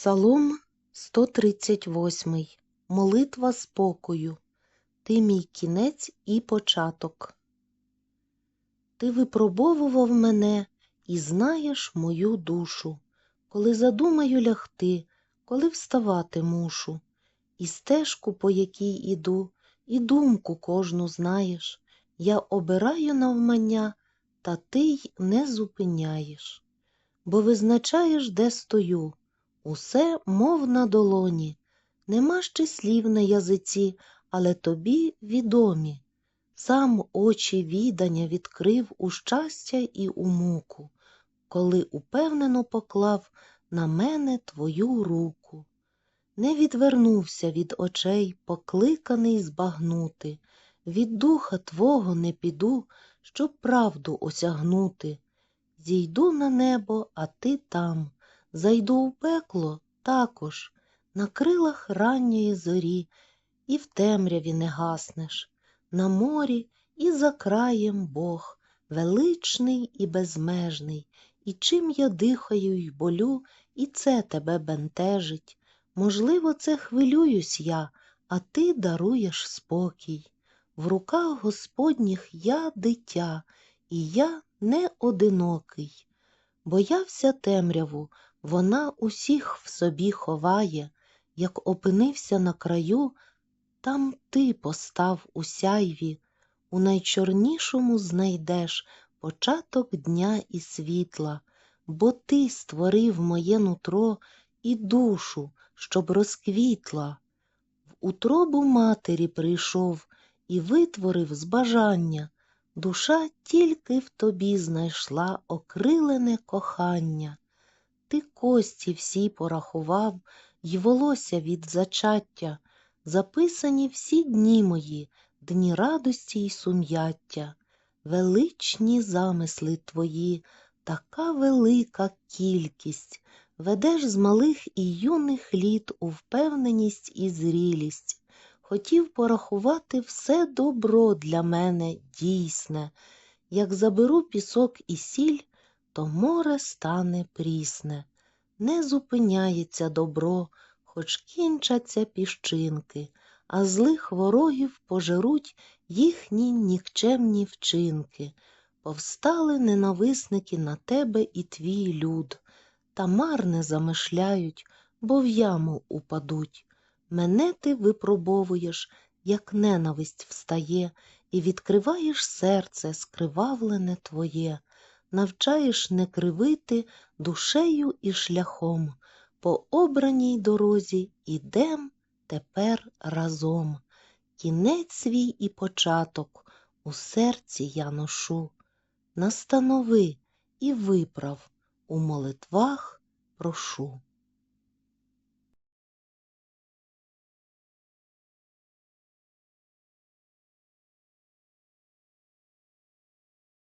Псалом 138. Молитва спокою. Ти мій кінець і початок. Ти випробовував мене і знаєш мою душу. Коли задумаю лягти, коли вставати мушу. І стежку, по якій іду, і думку кожну знаєш. Я обираю навмання, та ти й не зупиняєш. Бо визначаєш, де стою. Усе, мов на долоні, нема ще слів на язиці, але тобі відомі. Сам очі відання відкрив у щастя і у муку, коли упевнено поклав на мене твою руку. Не відвернувся від очей, покликаний збагнути, від духа твого не піду, щоб правду осягнути. Зійду на небо, а ти там. Зайду у пекло також, на крилах ранньої зорі, і в темряві не гаснеш, на морі і за краєм Бог, величний і безмежний, і чим я дихаю й болю, і це тебе бентежить. Можливо, це хвилююсь я, а ти даруєш спокій. В руках Господніх я дитя, і я не одинокий. Боявся темряву, вона усіх в собі ховає, як опинився на краю, там ти постав у сяйві, у найчорнішому знайдеш початок дня і світла, бо ти створив моє нутро і душу, щоб розквітла. В утробу матері прийшов і витворив з бажання. Душа тільки в тобі знайшла окрилене кохання. Ти кості всі порахував, й волосся від зачаття, записані всі дні мої, дні радості й сум'яття, величні замисли твої, така велика кількість, ведеш з малих і юних літ у впевненість і зрілість. Хотів порахувати все добро для мене дійсне, як заберу пісок і сіль, то море стане прісне. Не зупиняється добро, хоч кінчаться піщинки, а злих ворогів пожеруть їхні нікчемні вчинки. Повстали ненависники на тебе і твій люд, та марне замишляють, бо в яму упадуть. Мене ти випробовуєш, як ненависть встає, і відкриваєш серце скривавлене твоє, навчаєш не кривити душею і шляхом. По обраній дорозі ідем тепер разом. Кінець свій і початок у серці я ношу. Настанови і виправ у молитвах прошу.